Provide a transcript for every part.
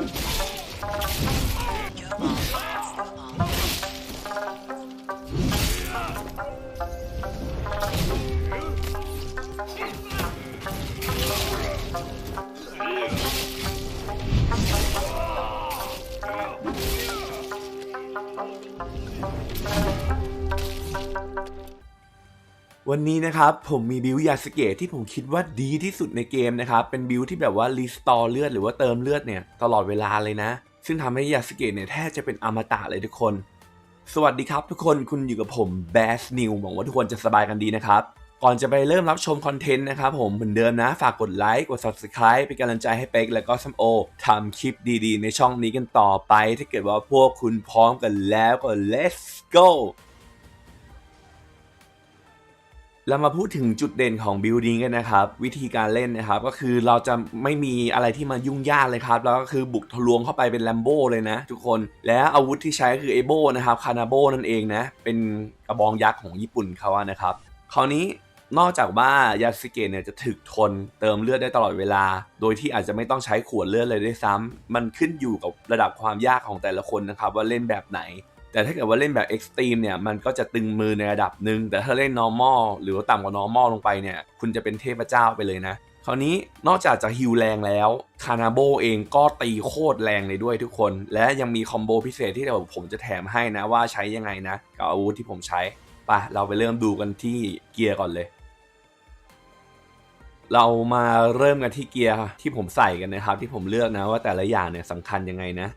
Thank you. วันนี้นะครับผมมีบิวยาสเกะที่ผมคิดว่าดีที่สุดในเกมนะครับ เป็นบิวที่แบบว่ารีสตอร์เลือดหรือว่าเติมเลือดเนี่ยตลอดเวลาเลยนะ ซึ่งทำให้ยาสเกะเนี่ยแทบจะเป็นอมตะเลยทุกคน สวัสดีครับทุกคนคุณอยู่กับผมแบสนิวหวังว่าทุกคนจะสบายกันดีนะครับ ก่อนจะไปเริ่มรับชมคอนเทนต์นะครับผมเหมือนเดิมนะ ฝากกดไลค์กด subscribe เป็นกำลังใจให้เป็กและก็ซัมโอทำคลิปดีๆ ในช่องนี้กันต่อไป ถ้าเกิดว่าพวกคุณพร้อมกันแล้วก็ let's go เรามาพูดถึงจุดเด่นของบิลดิ้งกันนะครับ วิธีการเล่นนะครับก็คือเราจะไม่มีอะไรที่มายุ่งยากเลยครับ แล้วก็คือบุกทะลวงเข้าไปเป็นแลมโบ้เลยนะทุกคน และอาวุธที่ใช้คือเอโบนะครับคานาโบนั่นเองนะ เป็นกระบองยักษ์ของญี่ปุ่นเขาอะนะครับ คราวนี้นอกจากว่ายาสึเกะเนี่ยจะถึกทนเติมเลือดได้ตลอดเวลา โดยที่อาจจะไม่ต้องใช้ขวดเลือดเลยด้วยซ้ำมันขึ้นอยู่กับระดับความยากของแต่ละคนนะครับว่าเล่นแบบไหน แต่ถ้าเกิดว่าเล่นแบบเอ็กซ์ตรีมเนี่ยมันก็จะตึงมือในระดับหนึ่งแต่ถ้าเล่น normal หรือว่าต่ำกว่า normal ลงไปเนี่ยคุณจะเป็นเทพเจ้าไปเลยนะคราวนี้นอกจากจะฮิวแรงแล้วคานาโบเองก็ตีโคตรแรงเลยด้วยทุกคน และยังมีคอมโบพิเศษที่เดี๋ยวผมจะแถมให้นะว่าใช้ยังไงนะ กับอาวุธที่ผมใช้ไปเราไปเริ่มดูกันที่เกียร์ก่อนเลย เรามาเริ่มกันที่เกียร์ที่ผมใส่กันนะครับ ที่ผมเลือกนะว่าแต่ละอย่างเนี่ยสำคัญยังไงนะ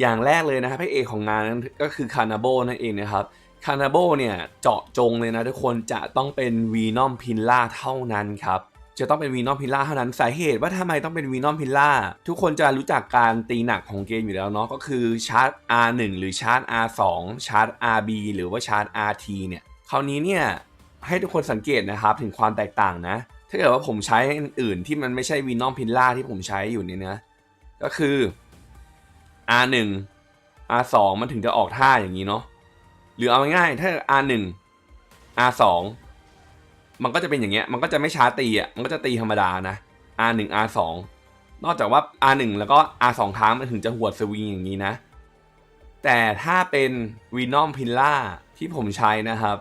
อย่างแรกเลยนะครับพระเอกของงานนั้นก็คือคานาโบนั่นเองนะครับคานาโบเนี่ยเจาะจงเลยนะทุกคนจะต้องเป็นวีนอมพินล่าเท่านั้นครับจะต้องเป็นวีนอมพินล่าเท่านั้นสาเหตุว่าทำไมต้องเป็นวีนอมพินล่าทุกคนจะรู้จักการตีหนักของเกมอยู่แล้วเนาะก็คือชาร์จ R1 หรือชาร์จ R2 ชาร์จ RB หรือว่าชาร์จ RT เนี่ยคราวนี้เนี่ยให้ทุกคนสังเกตนะครับถึงความแตกต่างนะ ถ้าเกิดว่าผมใช้อื่นที่มันไม่ใช่วีนอมพินล่าที่ผมใช้อยู่เนี่ยนะก็คือ R1 R2 มันถึงจะออกท่าอย่างนี้เนาะหรือเอาง่ายๆถ้า R1 R2 มันก็จะเป็นอย่างเงี้ยมันก็จะไม่ช้าตีอะมันก็จะตีธรรมดานะ R1 R2 นอกจากว่า R1 แล้วก็ R2 ครั้งมันถึงจะหวดสวิงอย่างนี้นะ แต่ถ้าเป็นวีนอมพิลล่าที่ผมใช้นะครับ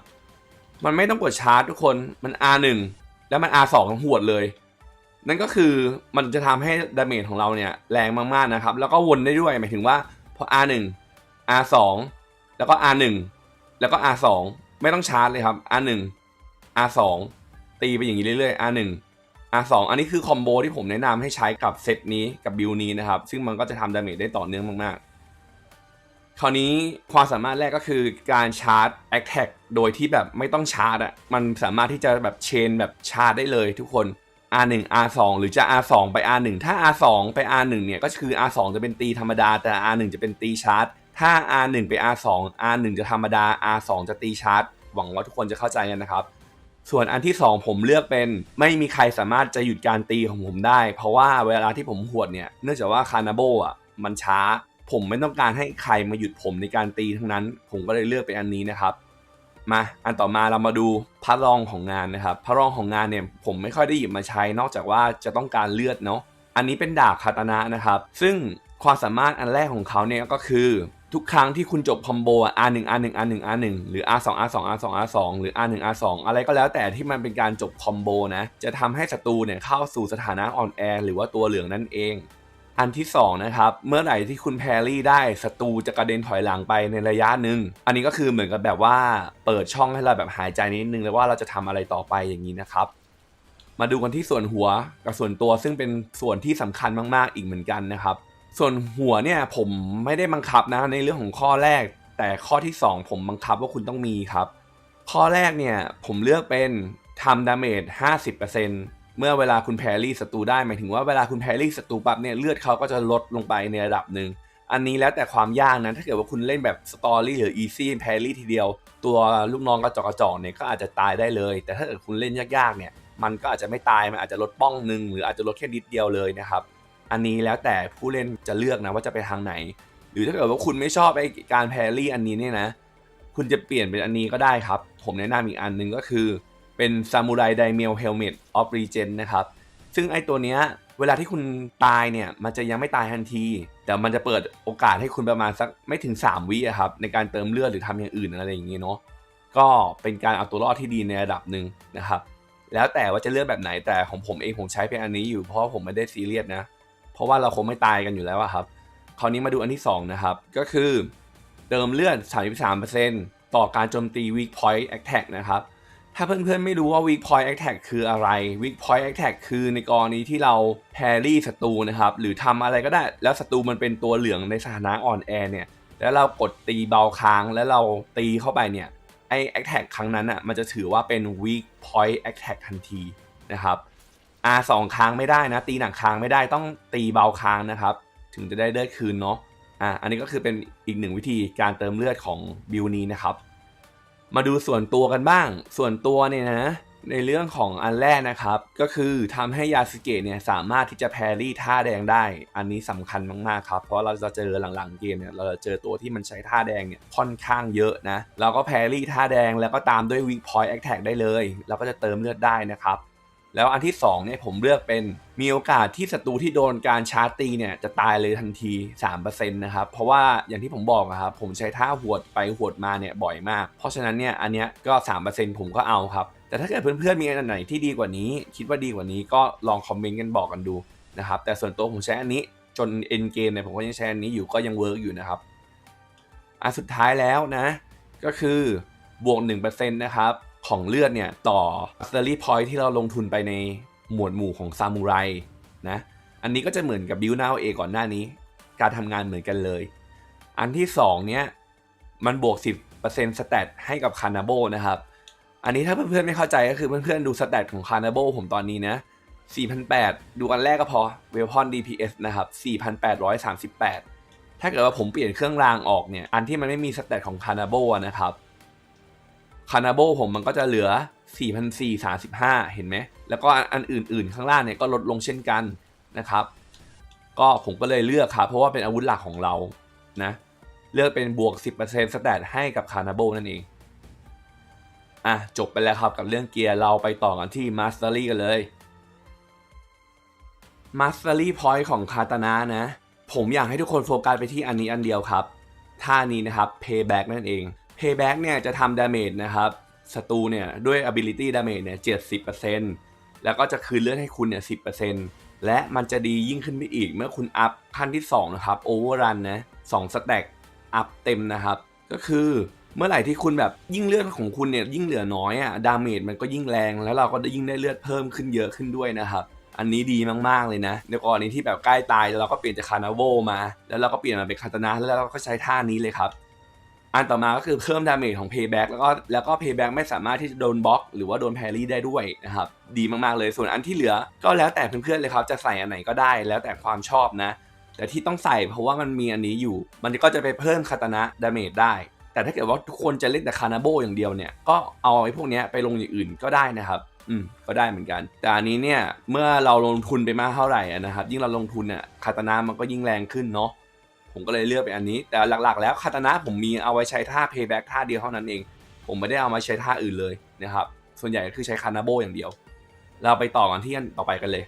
มันไม่ต้องกดชาร์จทุกคนมัน R1 แล้วมัน R2 ทั้งหวดเลย นั่นก็คือมันจะทำให้ดาเมจของเราเนี่ยแรงมากๆนะครับ แล้วก็วนได้ด้วยหมายถึงว่าพอ R1 R2 แล้วก็ R1 แล้วก็ R2 ไม่ต้องชาร์จเลยครับ R1 R2 ตีไปอย่างนี้เรื่อยๆ R1 R2 อันนี้คือคอมโบที่ผมแนะนำให้ใช้กับเซตนี้กับบิลนี้นะครับ ซึ่งมันก็จะทำดาเมจได้ต่อเนื่องมากๆ คราวนี้ความสามารถแรกก็คือการชาร์จ a t t a c k โดยที่แบบไม่ต้องชาร์จอะมันสามารถที่จะแบบเชนแบบชาร์จได้เลยทุกคน R1 R2 หรือจะ R2 ไป R1 ถ้า R2 ไป R1 เนี่ยก็คือ R2 จะเป็นตีธรรมดา แต่ R1 จะเป็นตีชาร์จ ถ้า R1 ไป R2 R1 จะธรรมดา R2 จะตีชาร์จ หวังว่าทุกคนจะเข้าใจกันนะครับ ส่วนอันที่ 2 ผมเลือกเป็นไม่มีใครสามารถจะหยุดการตีของผมได้ เพราะว่าเวลาที่ผมหวดเนี่ยเนื่องจากว่าคานาโบอะมันช้า ผมไม่ต้องการให้ใครมาหยุดผมในการตีทั้งนั้น ผมก็เลยเลือกเป็นอันนี้นะครับ มาอันต่อมาเรามาดูพระรองของงานนะครับพระรองของงานเนี่ยผมไม่ค่อยได้หยิบมาใช้ นอกจากว่าจะต้องการเลือดเนาะอันนี้เป็นดาบคาตานะนะครับ ซึ่งความสามารถอันแรกของเขาเนี่ยก็คือ ทุกครั้งที่คุณจบคอมโบอะ R1 R1 R1 R1 หรือ R2 R2 R2 R2 หรือ R1 R2 อะไรก็แล้วแต่ที่มันเป็นการจบคอมโบนะ จะทำให้ศัตรูเนี่ยเข้าสู่สถานะอ่อนแอหรือว่าตัวเหลืองนั่นเอง อันที่2นะครับเมื่อไหร่ที่คุณแพรรี่ได้ศัตรูจะกระเด็นถอยหลังไปในระยะหนึ่งอันนี้ก็คือเหมือนกับแบบว่าเปิดช่องให้เราแบบหายใจนิดนึงแล้วว่าเราจะทำอะไรต่อไปอย่างนี้นะครับ มาดูกันที่ส่วนหัวกับส่วนตัวซึ่งเป็นส่วนที่สำคัญมากๆอีกเหมือนกันนะครับ ส่วนหัวเนี่ยผมไม่ได้บังคับนะในเรื่องของข้อแรก แต่ข้อที่ 2 ผมบังคับว่าคุณต้องมีครับ ข้อแรกเนี่ยผมเลือกเป็นทำดาเมจ50% เมื่อเวลาคุณแพรี่ศัตรูได้หมายถึงว่าเวลาคุณแพรี่ศัตรูปั๊บเนี่ยเลือดเขาก็จะลดลงไปในระดับหนึ่งอันนี้แล้วแต่ความยากนะถ้าเกิดว่าคุณเล่นแบบสตอรี่หรืออีซี่แพรี่ทีเดียว ตัวลูกน้องกระจอกกระจอกเนี่ยก็อาจจะตายได้เลย แต่ถ้าเกิดคุณเล่นยากๆเนี่ยมันก็อาจจะไม่ตายมันอาจจะลดป้องหนึ่งหรืออาจจะลดแค่นิดเดียวเลยนะครับอันนี้แล้วแต่ผู้เล่นจะเลือกนะว่าจะไปทางไหน หรือถ้าเกิดว่าคุณไม่ชอบไอการแพรี่อันนี้เนี่ยนะ คุณจะเปลี่ยนเป็นอันนี้ก็ได้ครับ ผมแนะนำอีกอันหนึ่งก็คือ เป็นซามูไรไดเมลเฮลเมตออฟรีเจนนะครับ ซึ่งไอตัวเนี้ยเวลาที่คุณตายเนี่ย มันจะยังไม่ตายทันที แต่มันจะเปิดโอกาสให้คุณประมาณสักไม่ถึง 3 วิอะครับ ในการเติมเลือดหรือทำอย่างอื่นอะไรอย่างงี้เนาะก็เป็นการเอาตัวรอดที่ดีในระดับหนึ่งนะครับ แล้วแต่ว่าจะเลือกแบบไหนแต่ของผมเองผมใช้เป็นอันนี้อยู่เพราะผมไม่ได้ซีเรียสนะ เพราะว่าเราคงไม่ตายกันอยู่แล้วอะครับคราวนี้มาดูอันที่ 2 นะครับ ก็คือเติมเลือด 33%ต่อการโจมตี weak point attack นะครับ ถ้าเพื่อนๆไม่รู้ว่า weak point attack คืออะไร weak point attack คือในกรณีที่เราแพรี่ศัตรูนะครับ หรือทำอะไรก็ได้ แล้วศัตรูมันเป็นตัวเหลืองในสถานะอ่อนแอเนี่ย แล้วเรากดตีเบาค้าง แล้วเราตีเข้าไปเนี่ย ไอ้ attack ครั้งนั้นอะ มันจะถือว่าเป็น weak point attack ทันทีนะครับ R สองค้างไม่ได้นะ ตีหนักค้างไม่ได้ ต้องตีเบาค้างนะครับ ถึงจะได้เลือดคืนเนาะ อะ อันนี้ก็คือเป็นอีกหนึ่งวิธีการเติมเลือดของบิวนี้นะครับ มาดูส่วนตัวกันบ้าง ส่วนตัวเนี่ยนะในเรื่องของอันแรกนะครับ ก็คือทำให้ยาสเกะเนี่ยสามารถที่จะแพรี่ท่าแดงได้ อันนี้สำคัญมากๆครับ เพราะเราจะเจอหลังๆเกมเนี่ยเราจะเจอตัวที่มันใช้ท่าแดงเนี่ยค่อนข้างเยอะนะเราก็แพรี่ท่าแดงแล้วก็ตามด้วยวิ k พอยต์แอคแท็กได้เลยเราก็จะเติมเลือดได้นะครับ แล้วอันที่2เนี่ยผมเลือกเป็นมีโอกาสที่ศัตรูที่โดนการชาร์จตีเนี่ยจะตายเลยทันที 3%นะครับ เพราะว่าอย่างที่ผมบอกนะครับผมใช้ท่าหวดไปหวดมาเนี่ยบ่อยมาก เพราะฉะนั้นเนี่ยอันเนี้ยก็ 3%ผมก็เอาครับ แต่ถ้าเกิดเพื่อนๆมีอันไหนที่ดีกว่านี้ คิดว่าดีกว่านี้ก็ลองคอมเมนต์กันบอกกันดูนะครับแต่ส่วนตัวผมใช้อันนี้จนเอ็นเกมเนี่ยผมก็ยังใช้อันนี้อยู่ก็ยังเวิร์กอยู่นะครับอันสุดท้ายแล้วนะ ก็คือบวก1%นะครับ ของเลือดเนี่ยต่อ s t o r y point ที่เราลงทุนไปในหมวดหมู่ของซามูไรนะอันนี้ก็จะเหมือนกับบิวนาเอก่อนหน้านี้ การทำงานเหมือนกันเลย อันที่ 2 เนี่ยมันบวก 10%สแตทให้กับคานาโบนะครับอันนี้ถ้าเพื่อนๆไม่เข้าใจก็คือเพื่อนๆดูสแตทของคานาโบผมตอนนี้นะ4,800ดูอันแรกก็พอเวลพอน DPS นะครับ 4,838 ถ้าเกิดว่าผมเปลี่ยนเครื่องรางออกเนี่ย อันที่มันไม่มีสแตทของคานาโบนะครับ คานาโบผมมันก็จะเหลือ 4,435 เห็นไหม แล้วก็อันอื่นๆ ข้างล่างเนี่ยก็ลดลงเช่นกันนะครับ ก็ผมก็เลยเลือกครับ เพราะว่าเป็นอาวุธหลักของเรานะ เลือกเป็นบวก 10%สแตทให้กับคานาโบนั่นเอง อะ จบไปแล้วครับกับเรื่องเกียร์เราไปต่อกันที่มาสเตอรี่กันเลยมาสเตอรี่พอยต์ของคาตานะนะ ผมอยากให้ทุกคนโฟกัสไปที่อันนี้อันเดียวครับ ท่านี้นะครับ payback นั่นเอง payback เนี่ยจะทำ damage นะครับศัตรูเนี่ยด้วย ability damage เนี่ย70%แล้วก็จะคืนเลือดให้คุณเนี่ย10%และมันจะดียิ่งขึ้นไปอีกเมื่อคุณอัพขั้นที่ 2 นะครับ overrun นะ2 stack อัพเต็มนะครับ ก็คือเมื่อไหร่ที่คุณแบบยิ่งเลือดของคุณเนี่ยยิ่งเหลือน้อยอะดาเมจมันก็ยิ่งแรง แล้วเราก็ได้ยิ่งได้เลือดเพิ่มขึ้นเยอะขึ้นด้วยนะครับ อันนี้ดีมากๆเลยนะในกรณีที่แบบใกล้ตายแล้วเราก็เปลี่ยนจากคานาโวมา แล้วเราก็เปลี่ยนมาเป็นคาตานะแล้วเราก็ใช้ท่านี้เลยครับ อันต่อมาก็คือเพิ่มดาเมจของ Payback แล้วก็แล้วก็ Payback ไม่สามารถที่จะโดนบล็อก หรือว่าโดนแพรี่ได้ด้วยนะครับดีมากๆเลยส่วนอันที่เหลือก็แล้วแต่เพื่อนๆเลยครับจะใส่อันไหนก็ได้แล้วแต่ความชอบนะ แต่ที่ต้องใส่เพราะว่ามันมีอันนี้อยู่ มันก็จะไปเพิ่มคาตานะดาเมจได้ แต่ถ้าเกิดว่าทุกคนจะเล่นแต่คานาโบอย่างเดียวเนี่ยก็เอาไอ้พวกนี้ไปลงอย่างอื่นก็ได้นะครับอืมก็ได้เหมือนกัน แต่อันนี้เนี่ยเมื่อเราลงทุนไปมากเท่าไหร่นะครับยิ่งเราลงทุนเนี่ยคาตานะมันก็ยิ่งแรงขึ้นเนาะ ผมก็เลยเลือกเป็นอันนี้ แต่หลักๆ แล้วคาตานะผมมีเอาไว้ใช้ท่า payback ท่าเดียวเท่านั้นเอง ผมไม่ได้เอามาใช้ท่าอื่นเลยนะครับ ส่วนใหญ่ก็คือใช้คานาโบอย่างเดียว เราไปต่อกันที่อันต่อไปกันเลย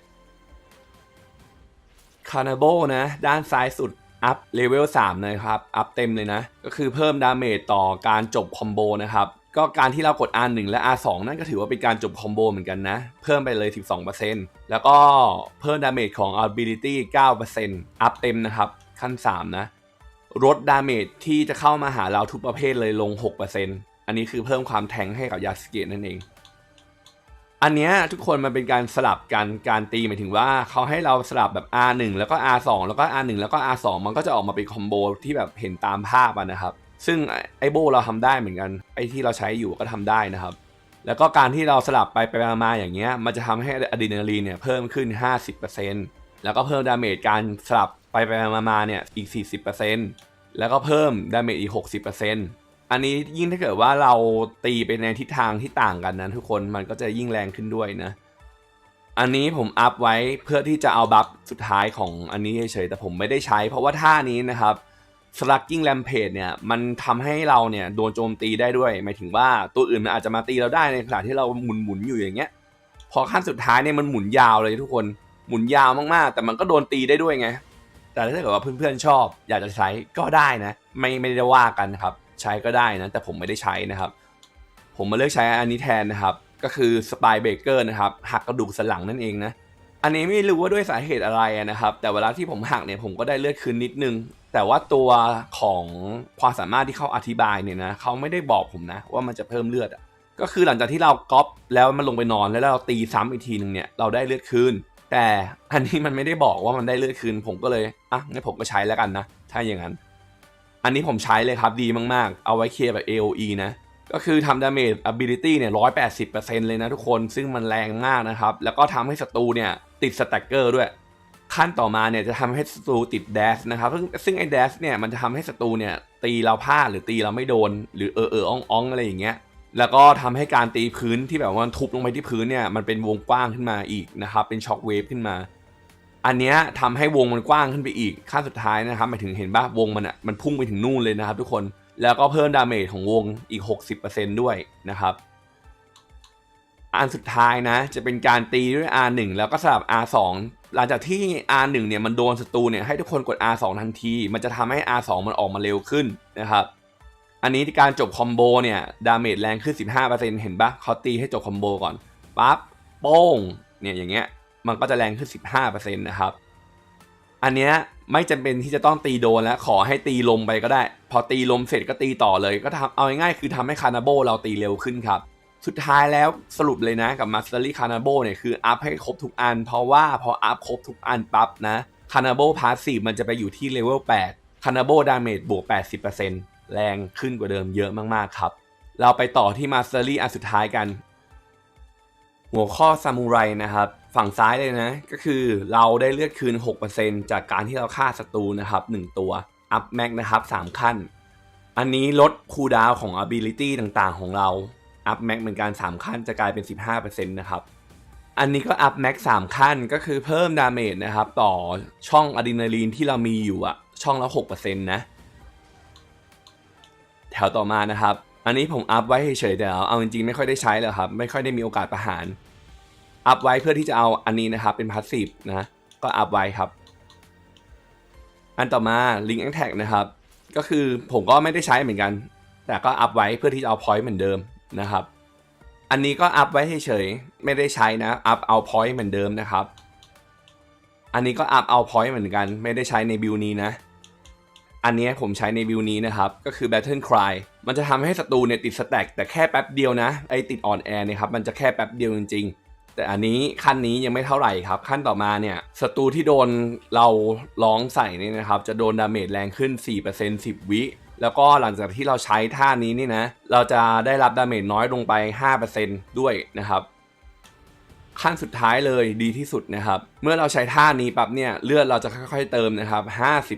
คานาโบนะด้านซ้ายสุดอัพเลเวล3เลยครับ อัพเต็มเลยนะ ก็คือเพิ่มดาเมจต่อการจบคอมโบนะครับ ก็การที่เรากด R1 และ R2 นั่นก็ถือว่าเป็นการจบคอมโบเหมือนกันนะ เพิ่มไปเลย 12%แล้วก็เพิ่มดาเมจของ ability 9%อัพเต็มนะครับ ขั้น 3 นะลดดาเมจที่จะเข้ามาหาเราทุกประเภทเลยลง 6%อันนี้คือเพิ่มความแทงให้กับยาสเกตนั่นเอง อันเนี้ยทุกคนมันเป็นการสลับกันการตีหมายถึงว่าเขาให้เราสลับแบบ R1 แล้วก็ R2 แล้วก็ R1 แล้วก็ R2 มันก็จะออกมาเป็นคอมโบที่แบบเห็นตามภาพนะครับ ซึ่งไอโบเราทำได้เหมือนกันไอที่เราใช้อยู่ก็ทำได้นะครับ แล้วก็การที่เราสลับไปไปมาๆอย่างเงี้ยมันจะทำให้อะดรีนาลีนเนี่ยเพิ่มขึ้น 50%แล้วก็เพิ่มดาเมจการสลับ ไปไปมาๆเนี่ยอีก 40%แล้วก็เพิ่มดาเมจอีก 60%อันนี้ยิ่งถ้าเกิดว่าเราตีไปในทิศทางที่ต่างกันนะทุกคนมันก็จะยิ่งแรงขึ้นด้วยนะ อันนี้ผมอัพไว้เพื่อที่จะเอาบัฟสุดท้ายของอันนี้เฉยๆแต่ผมไม่ได้ใช้ เพราะว่าท่านี้นะครับ slugging rampage เนี่ยมันทำให้เราเนี่ยโดนโจมตีได้ด้วยหมายถึงว่าตัวอื่นมันอาจจะมาตีเราได้ในขณะที่เราหมุนๆอยู่อย่างเงี้ย พอขั้นสุดท้ายเนี่ยมันหมุนยาวเลยทุกคนหมุนยาวมากๆ แต่มันก็โดนตีได้ด้วยไง แต่ถ้าเกิดว่าเพื่อนๆชอบ อยากจะใช้ก็ได้นะ ไม่ไม่ได้ว่ากันครับ ใช้ก็ได้นะ แต่ผมไม่ได้ใช้นะครับ ผมมาเลือกใช้อันนี้แทนนะครับ ก็คือสปายเบเกอร์นะครับหักกระดูกสันหลังนั่นเองนะอันนี้ไม่รู้ว่าด้วยสาเหตุอะไรนะครับ แต่เวลาที่ผมหักเนี่ยผมก็ได้เลือดคืนนิดนึง แต่ว่าตัวของความสามารถที่เขาอธิบายเนี่ยนะเขาไม่ได้บอกผมนะ ว่ามันจะเพิ่มเลือดอะก็คือหลังจากที่เราก๊อปแล้วมันลงไปนอนแล้วเราตีซ้ำอีกทีหนึ่งเนี่ยเราได้เลือดคืน แต่อันนี้มันไม่ได้บอกว่ามันได้เลือดคืน ผมก็เลยอะงั้นผมก็ใช้แล้วกันนะ ถ้าอย่างนั้น อันนี้ผมใช้เลยครับดีมากๆ เอาไว้เคลียร์แบบ AOE นะ ก็คือทำดาเมจ ability เนี่ย180%เปอร์เซ็นต์เลยนะทุกคน ซึ่งมันแรงมากนะครับ แล้วก็ทำให้ศัตรูเนี่ยติดสแต็กเกอร์ด้วย ขั้นต่อมาเนี่ยจะทำให้ศัตรูติดแดชนะครับ ซึ่งซึ่งไอ้แดชเนี่ยมันจะทำให้ศัตรูเนี่ยตีเราพลาดหรือตีเราไม่โดน หรือเออเอออ่องอ่องอะไรอย่างเงี้ย แล้วก็ทำให้การตีพื้นที่แบบว่าทุบลงไปที่พื้นเนี่ยมันเป็นวงกว้างขึ้นมาอีกนะครับ เป็นช็อคเวฟขึ้นมา อันเนี้ยทำให้วงมันกว้างขึ้นไปอีกขั้นสุดท้ายนะครับหมายถึงเห็นป่ะวงมันอะมันพุ่งไปถึงนู่นเลยนะครับ ทุกคนแล้วก็เพิ่มดาเมจของวงอีก 60%ด้วยนะครับ อันสุดท้ายนะ จะเป็นการตีด้วย R1 แล้วก็สลับ R2 หลังจากที่ R1 เนี่ยมันโดนศัตรูเนี่ยให้ทุกคนกด R2 ทันที มันจะทำให้ R2 มันออกมาเร็วขึ้นนะครับ อันนี้ที่การจบคอมโบเนี่ยดาเมจแรงขึ้น 15%เห็นปะเขาตีให้จบคอมโบก่อนปั๊บโป้งเนี่ยอย่างเงี้ยมันก็จะแรงขึ้น 15%นะครับ อันเนี้ยไม่จำเป็นที่จะต้องตีโดนแล้วขอให้ตีลมไปก็ได้ พอตีลมเสร็จก็ตีต่อเลยก็ทำเอาง่ายๆคือทำให้คานาโบเราตีเร็วขึ้นครับ สุดท้ายแล้วสรุปเลยนะกับ Mastery c a n a b o เนี่ยคืออัพให้ครบทุกอัน เพราะว่าพออัพครบทุกอันปั๊บนะ c a n a b o Passive มันจะไปอยู่ที่เลเวล8 c a n a b o Damage บวก 80% แรงขึ้นกว่าเดิมเยอะมากๆครับ เราไปต่อที่ Mastery อันสุดท้ายกัน หัวข้อซามูไรนะครับ ฝั่งซ้ายเลยนะ ก็คือเราได้เลือดคืน 6%จากการที่เราฆ่าศัตรูนะครับ 1 ตัวอัพแม็กนะครับ 3 ขั้น อันนี้ลดคูลดาวน์ของ ability ต่างๆ ของเราอัพแม็กเหมือนกัน 3 ขั้นจะกลายเป็น 15%นะครับอันนี้ก็อัพแม็ก3ขั้นก็คือเพิ่มดาเมจนะครับ ต่อช่องอะดรีนาลีนที่เรามีอยู่อะช่องละ6%นะ ถวต่อมานะครับ อันนี้ผมอัพไว้เฉยๆแต่เอาจริงๆไม่ค่อยได้ใช้เลยครับ ไม่ค่อยได้มีโอกาสประหาร อัพไว้เพื่อที่จะเอาอันนี้นะครับเป็นพาสซีฟนะ ก็อัพไว้ครับ อันต่อมา Link a t t a c นะครับ ก็คือผมก็ไม่ได้ใช้เหมือนกัน แต่ก็อัพไว้เพื่อที่จะเอา point เหมือนเดิมนะครับ อันนี้ก็อัพไว้เฉยๆไม่ได้ใช้นะ อัพเอา point เหมือนเดิมนะครับ อันนี้ก็อัพเอา point เหมือนกัน ไม่ได้ใช้ในบิลนี้นะ อันนี้ผมใช้ในบิลนี้นะครับ ก็คือ Battle Cry มันจะทำให้ศัตรูเนี่ยติดสแต็กแต่แค่แป๊บเดียวนะ ไอติดออนแอร์เนี่ยครับมันจะแค่แป๊บเดียวจริงๆ แต่อันนี้ขั้นนี้ยังไม่เท่าไหร่ครับ ขั้นต่อมาเนี่ยศัตรูที่โดนเราร้องใส่เนี่ยนะครับจะโดนดาเมจแรงขึ้น 4% 10 วิแล้วก็หลังจากที่เราใช้ท่านี้นี่นะ เราจะได้รับดาเมจน้อยลงไป 5%ด้วยนะครับ ขั้นสุดท้ายเลยดีที่สุดนะครับ เมื่อเราใช้ท่านี้ปั๊บเนี่ยเลือดเราจะค่อยๆเติมนะครับ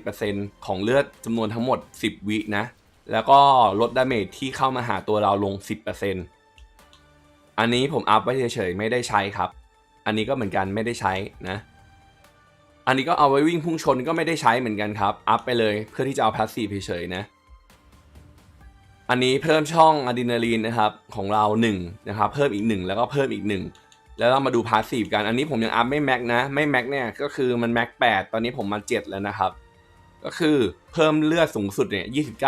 50%ของเลือดจำนวนทั้งหมด 10 วินะ แล้วก็ลดดาเมจที่เข้ามาหาตัวเราลง 10%อันนี้ผมอัพไว้เฉยๆไม่ได้ใช้ครับ อันนี้ก็เหมือนกันไม่ได้ใช้นะ อันนี้ก็เอาไว้วิ่งพุ่งชนก็ไม่ได้ใช้เหมือนกันครับ อัพไปเลยเพื่อที่จะเอาพาสซีฟเฉยๆนะอันนี้เพิ่มช่องอะดรีนาลีนนะครับของเรา1นะครับเพิ่มอีก 1 แล้วก็เพิ่มอีก 1 แล้วเรามาดูพาสซีฟกัน อันนี้ผมยังอัพไม่แม็กนะ ไม่แม็กเนี่ยก็คือมันแม็ก8ตอนนี้ผมมา7แล้วนะครับ ก็คือเพิ่มเลือดสูงสุดเนี่ย29เ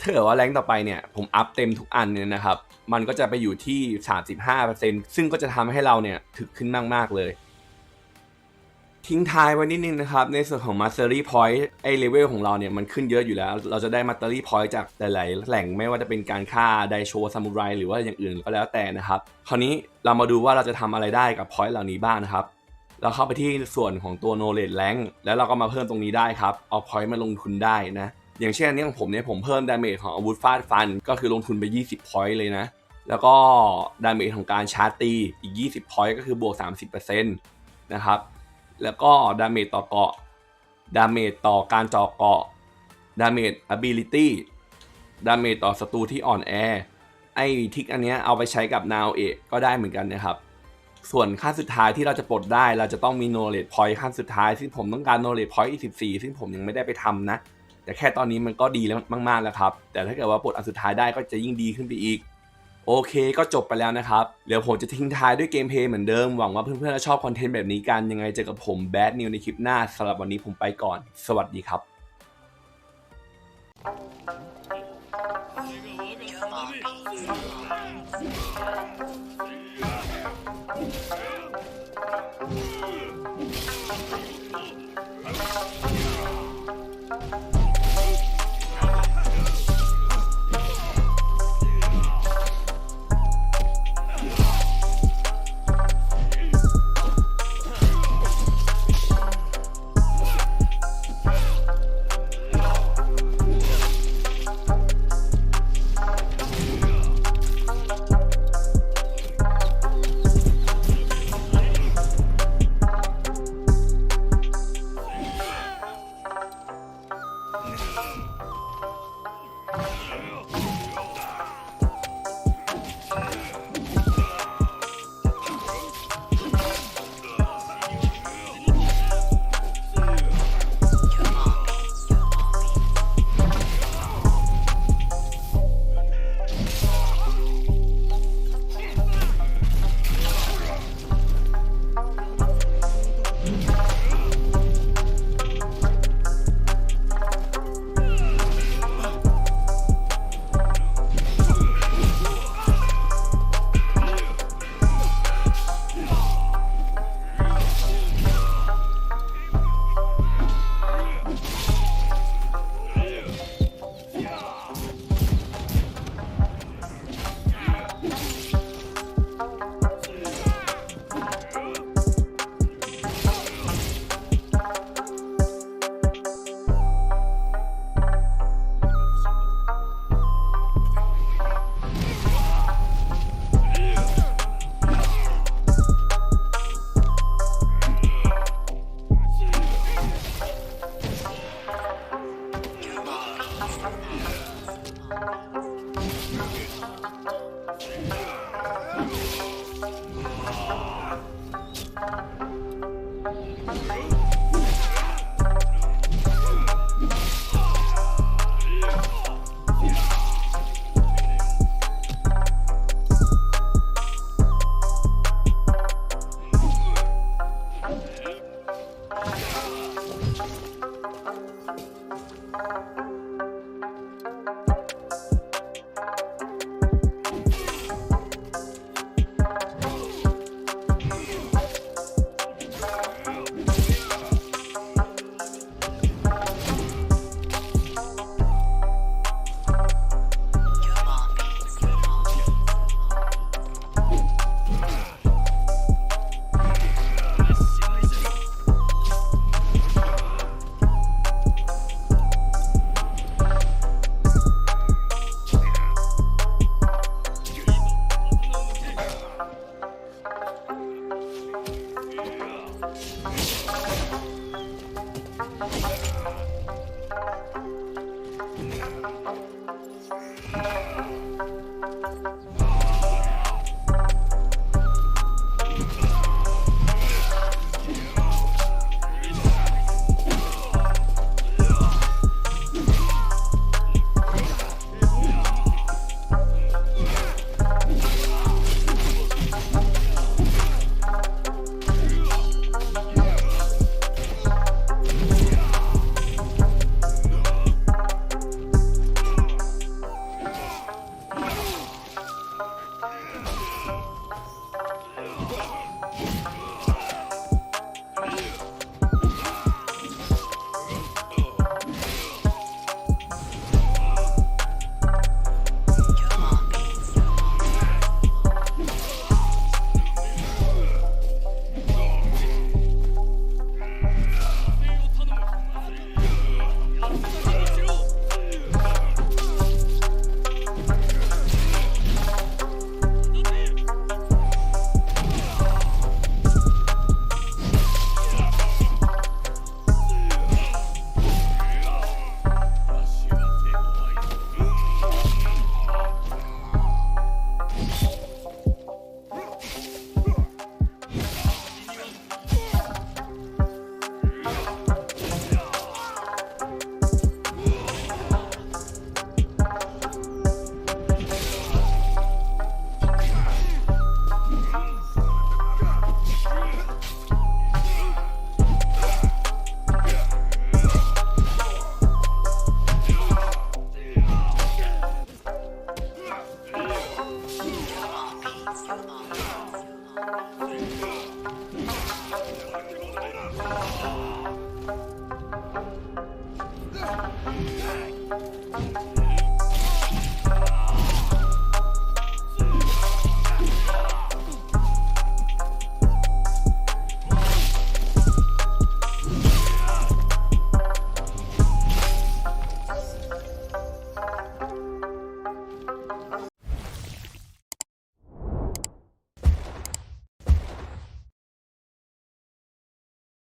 ถ้าเกิดว่าแรงต่อไปเนี่ยผมอัพเต็มทุกอันเนี่ยนะครับ มันก็จะไปอยู่ที่35%ซึ่งก็จะทำให้เราเนี่ยถึกขึ้นมากๆเลย ทิ้งท้ายไว้นิดนึงนะครับ ในส่วนของ Mastery Point ไอเลเวลของเราเนี่ยมันขึ้นเยอะอยู่แล้ว เราจะได้ Mastery Point จากหลายๆ แหล่งไม่ว่าจะเป็นการฆ่าไดโชซามูไรหรือว่าอย่างอื่นก็แล้วแต่นะครับ คราวนี้เรามาดูว่าเราจะทำอะไรได้กับ Point เหล่านี้บ้างนะครับ เราเข้าไปที่ส่วนของตัว knowledge rank แล้วเราก็มาเพิ่มตรงนี้ได้ครับ เอา point มาลงทุนได้นะ อย่างเช่นอันนี้ของผมเนี่ยผมเพิ่ม damage ของอาวุธฟาดฟัน ก็คือลงทุนไป 20 point เลยนะ แล้วก็ damage ของการชาร์จตีอีก 20 point ก็คือบวก 30%นะครับ แล้วก็ damage ต่อเกาะ damage ต่อการจาะเกาะ damage ability damage ต่อศัตรูที่อ่อนแอ ไอ้ทิกอันนี้เอาไปใช้กับ now เอกก็ได้เหมือนกันนะครับ ส่วนขั้นสุดท้ายที่เราจะปลดได้เราจะต้องมี knowledge point ขั้นสุดท้าย ซึ่งผมต้องการ knowledge point อีก14ซึ่งผมยังไม่ได้ไปทำนะ แต่แค่ตอนนี้มันก็ดีแล้วมากๆแล้วครับ แต่ถ้าเกิดว่าปลดอันสุดท้ายได้ก็จะยิ่งดีขึ้นไปอีก โอเคก็จบไปแล้วนะครับ เดี๋ยวผมจะทิ้งท้ายด้วยเกมเพลย์เหมือนเดิม หวังว่าเพื่อนๆจะชอบคอนเทนต์แบบนี้กัน ยังไงเจอกับผมแบดนิวในคลิปหน้าสำหรับวันนี้ผมไปก่อน สวัสดีครับ